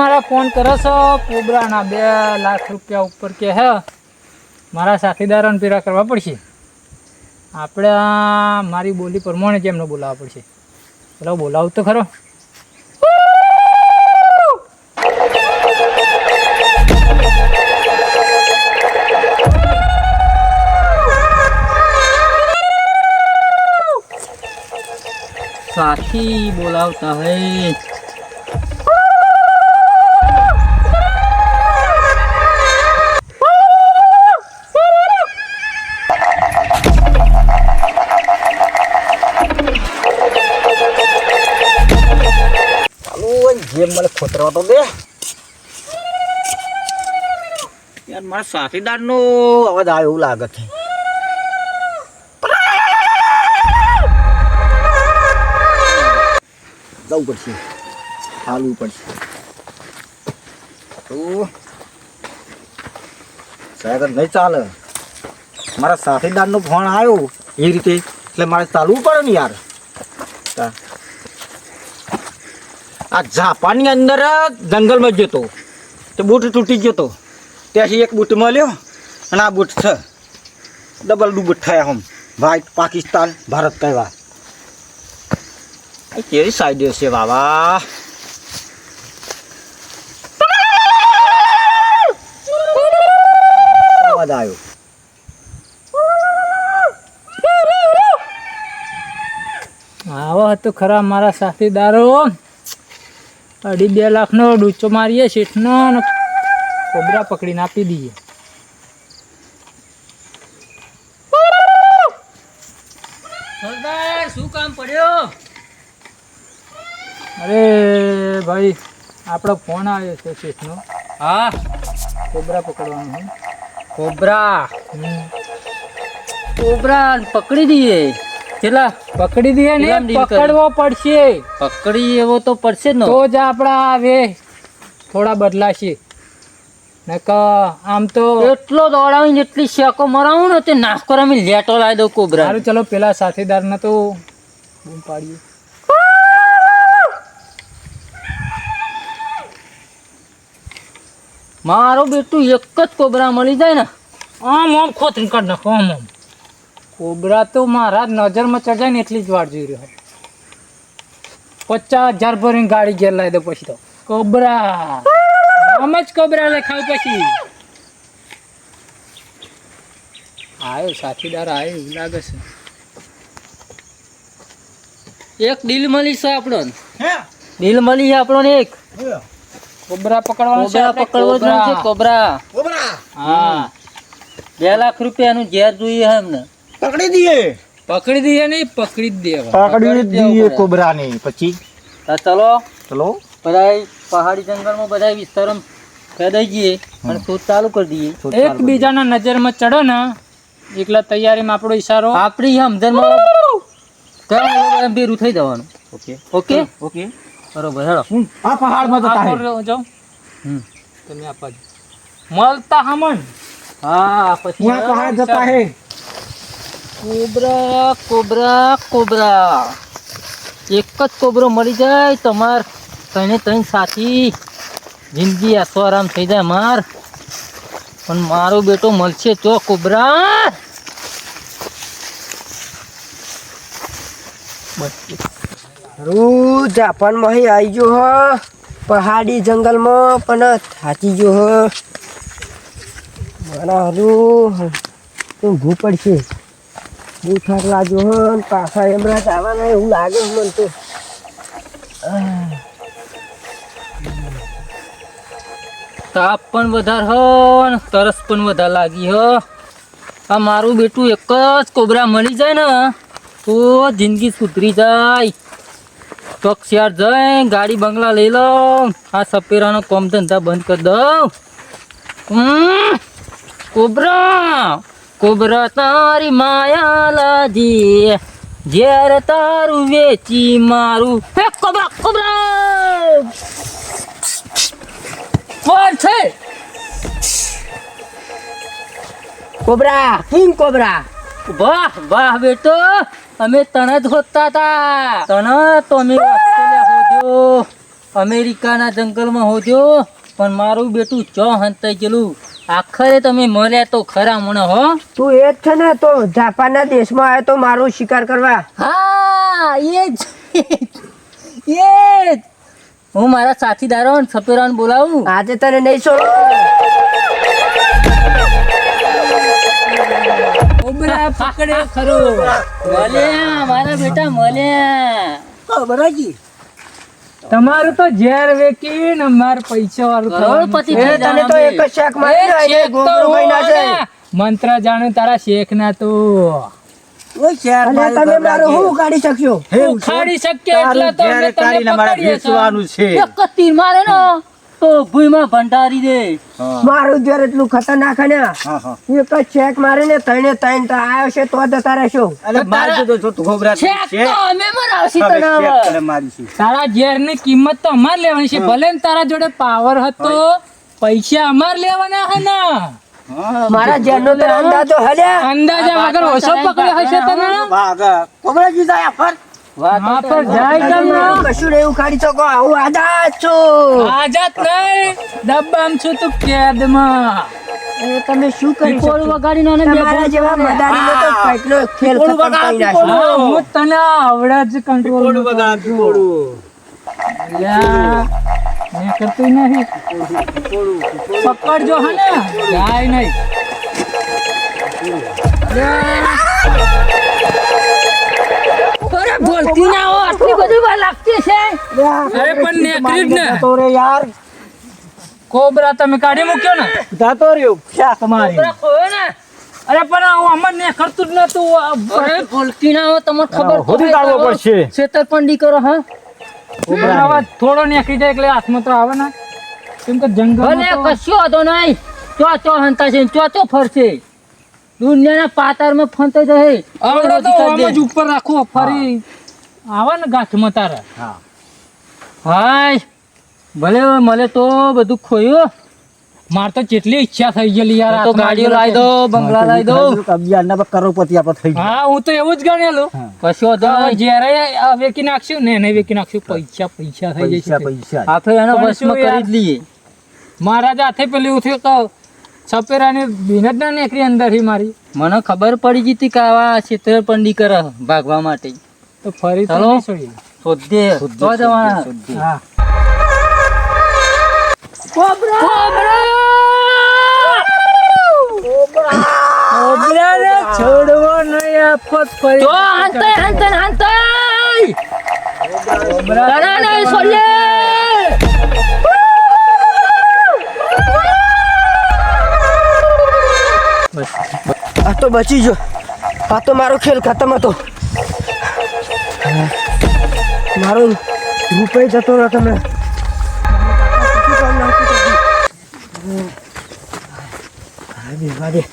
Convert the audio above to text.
મારા ફોન કરો છો? કોબરાના બે લાખ રૂપિયા ઉપર કે હે? મારા સાથીદારોને પીરા કરવા પડશે. આપણે મારી બોલી પ્રમાણે જ એમને બોલાવવા પડશે. એટલે બોલાવું તો ખરો. સાથી બોલાવતા હૈ. જેમ મને ખોતરવા તો દે. યાર, મારા સાથીદાર નો અવાજ આવે એવું લાગે છે. જવું પડશે. હાલવું પડશે. તો સાહેબ, નહીં ચાલે. મારા સાથીદારનો ફોન આવ્યો એ રીતે. એટલે મારે ચાલવું પડે ને યાર. આ જાપાનની અંદર જંગલમાં જ જતો તો બૂટ તૂટી ગયો ત્યાંથી એક બૂટ મળ્યો અને આ બૂટ છે. ડબલ ડુબટ થયા હમ. વ્હાઈટ પાકિસ્તાન ભારત કહેવા એ કેવી સાઈડ છે બાબા અવાજ આવ્યો આવો હતો ખરા મારા સાથીદારો અઢી બે લાખનો ડૂચો મારીએ શેઠનો ને કોબરા પકડીને આપી દઈએ. સરદાર શું કામ પડ્યો? અરે ભાઈ આપણો ફોન આવ્યો છે શેઠનો. હા? કોબરા પકડવાનો. કોબરા? કોબરા પકડી દઈએ. કેટલા? પકડી દઈએ ને? પકડવો પડશે. પકડી એવો તો પડશે ને. તો જ આપણા આવે. થોડા બદલાશે. આમ તો એટલો દોડાવીને એટલી શેકો મરાવું ને તે નાશ કરાવી લેટો લાવી દઉં કોબરા ચલો પેલા સાથીદારને તો બૂમ પાડીએ. મારો બેટું એક જ કોબરા મળી જાય ને આમ આમ ખોતરી કાઢ નાખો આમ આમ. કોબરા તો મારા નજરમાં ચડાય ને એટલી જ વાર જોઈ રહ્યો પચાસ હજાર ભરીને ગાડી ઘેર લાવી દો પછી તો. કોબરા. આમ જ કોબરા લખાવ પછી. આવ્યો સાથીદાર આવ્યો એવું લાગે છે. એક ડીલ મળી છે આપણો ડીલ મળી છે આપણો એક. કોબરા પકડવાનો છે કોબરા પકડવો જ છે કોબરા. કોબરા. હા. બે લાખ રૂપિયાનું ઝેર જોઈએ હે એમને પકડી દઈએ. પકડી દઈએ નહીં પકડી જ દેવા. પકડી દઈએ કોબરાને. પછી? ચલો. ચલો. બધા પહાડી જંગલમાં બધા વિસ્તારોમાં ફેદાઈ જઈએ અને શોધ ચાલુ કરી દઈએ. એકબીજાના નજરમાં ચડો ને. એકલા તૈયારીમાં આપણો ઈશારો. આપણી સમજણમાં ત્યાં ભેરું થઈ જવાનું. ઓકે. ઓકે? ઓકે. બરોબર હેડો. આ પહાડમાં તો તાહે જો હમ. તમે આપા મળતા હમણ હા પછી આ પહાડ જતા હે. Cobra cobra cobra. એક જ કોબરો મળી જાય તમાર તને તને સાથી. જિંદગી આસો આરામ થઈ જાય માર. પણ મારો બેટો મળશે તો કોબરા. બસ. હું જાપાનમાં અહીં આવી હ. પહાડી જંગલમાં પણ થાકી ગયો હ. મારા હરું ઊંઘવું પડશે બહુ થાક લાગ્યો હ પાછા એમરા જવાના એવું લાગે મને તો. તાપ પણ વધારે હ તરસ પણ વધારે લાગી હ. આ મારું બેટું એક જ કોબરા મળી જાય ને, તો જિંદગી સુધરી જાય. શિયાળ જાય ગાડી બંગલા લઈ લો. આ સપેરાનો કોમ ધંધા બંધ કરી દઉં. કોબરા કોબરા તારી માયા લાજી ઝેર તારું વેચી મારું. હે, કોબરા કોબરા! કોણ છે? Cobra king cobra? વાહ વાહ બેટો. અમે તને જ હોતા હતા તને તો અમે હોદ્યો અમેરિકાના જંગલમાં હોદ્યો પણ મારું બેટું ચો હંતાઈ ગયેલું. આખરે તમે મળ્યા તો ખરા મને હો? તું એ જ છે ને તો જાપાનના દેશમાં આવ્યો તો મારું શિકાર કરવા. હા એ જ એ જ. હું મારા સાથીદારો સપેરાને બોલાવું. આજે તને નહીં છોડો. પકડ્યો ખરો. મળ્યા મારા બેટા મળ્યા. બરાજી. તમારું તો ઝેર વેકીને માર પૈસા વાળું કરોડપતિ તને તો એક જ શાક મારી રહી ને ગોગરો ભાઈ ના. છે મંત્ર જાણું તારા શેખ ના તો. તમે મારો હું ઉગાડી શકશો? ઉખાડી શક્યો એટલે તો અમે તમને પકડીએ છીએ. છે. એક તીર મારે ને. તો ભૂઈમાં ભંડારી દે. મારું ઘર એટલું ખતરનાક ને. હા હા. એક જ ચેક મારીને ત્રણે ત્રણ તો આવ્યો છે તો જતા રહેશો અરે માર તો જો તું ખોબરા છે તો અમે મરાવશી તને મારીશું. તારા ઝેરની કિંમત તો અમાર લેવાની છે. ભલે ને તારા જોડે પાવર હતો પૈસા અમાર લેવાના હે ને. હા, મારા જેનો તો અંદાજો હલ્યા અંદાજા વગર ઓછો પકડ્યો હશે તને. ભાગ. કોબરા જીતા ફર. હા જાય તમને કશું શકો. આઝાદ છું. નહીં. છું તું કેદમાં. તમે શું કરી પીપોળ શકો વગાડીને તમારા જેવા માર્યા. મદારીનો તો કંઈકનો ખેલ ખતમ કરી નાખ્યો. હું. તને આવડે જ કંટ્રોલ મેં કરતું નહીં. પકડજો હા ને જાય નહીં. બોલતી ના હો આટલી બધી વાર લાગતી છે અરે પણ નેકરી જ ને. તો રે યાર. કોબરા તમે કાઢી મૂક્યો ને? જાતો રહ્યો ક્યાં તમારી? ને? અરે પણ હું અમર ને કરતું જ નતું આ અરે બોલતી ના હો તમને ખબર તો હોદી કાઢવો પડશે. છેતરપંડી કરો હા? કોબરા આવા થોડો નેકરી જાય એટલે હાથમાં તો આવે ને. કેમ કે જંગલ ભલે કશું હતો નહીં. ચો ચો હંતા છે ચો ચો ફરશે. દુનિયાના પાતારમાં ફંતો હે આવડો તો આમ જ ઉપર રાખો ફરી. આવા ને ગાંઠમાં તારે. હા. હાય. ભલે મને તો બધું ખોયું માર તો કેટલી ઈચ્છા થઈ ગયેલી યાર તો ગાડીઓ લાવી દો બંગલા લાવી દો કબિયાના પર કરોડપતિ આપણે થઈ ગયા હા હું તો એવું જ ગણેલું. કશો તો જ્યારે વેકી નાખશું ને એને વેકી નાખશું પૈસા પૈસા થઈ જશે. પૈસા આપણે એનો પણ વશમાં શું કરી જ લઈએ. મહારાજા હાથે પેલી ઉઠ્યો તો સપેરાની બિનત ના નીકળી અંદરથી મારી. મને ખબર પડી ગઈ હતી કે આવા છેતરપિંડી કરે ભાગવા માટે. તો ફરી તો શોધીએ શોધવા છોડી. શોધે તો જવાના. હા. કોબરાને છોડવો નહીં આફત ફરી તો હાંતાય હાંતાય હાંતાય! તારા નહીં છોડીએ તો બચી ગયો. આ તો મારો ખેલ ખતમ હતો. મારો રૂપિયા જતો રહ્યો તમે. બે.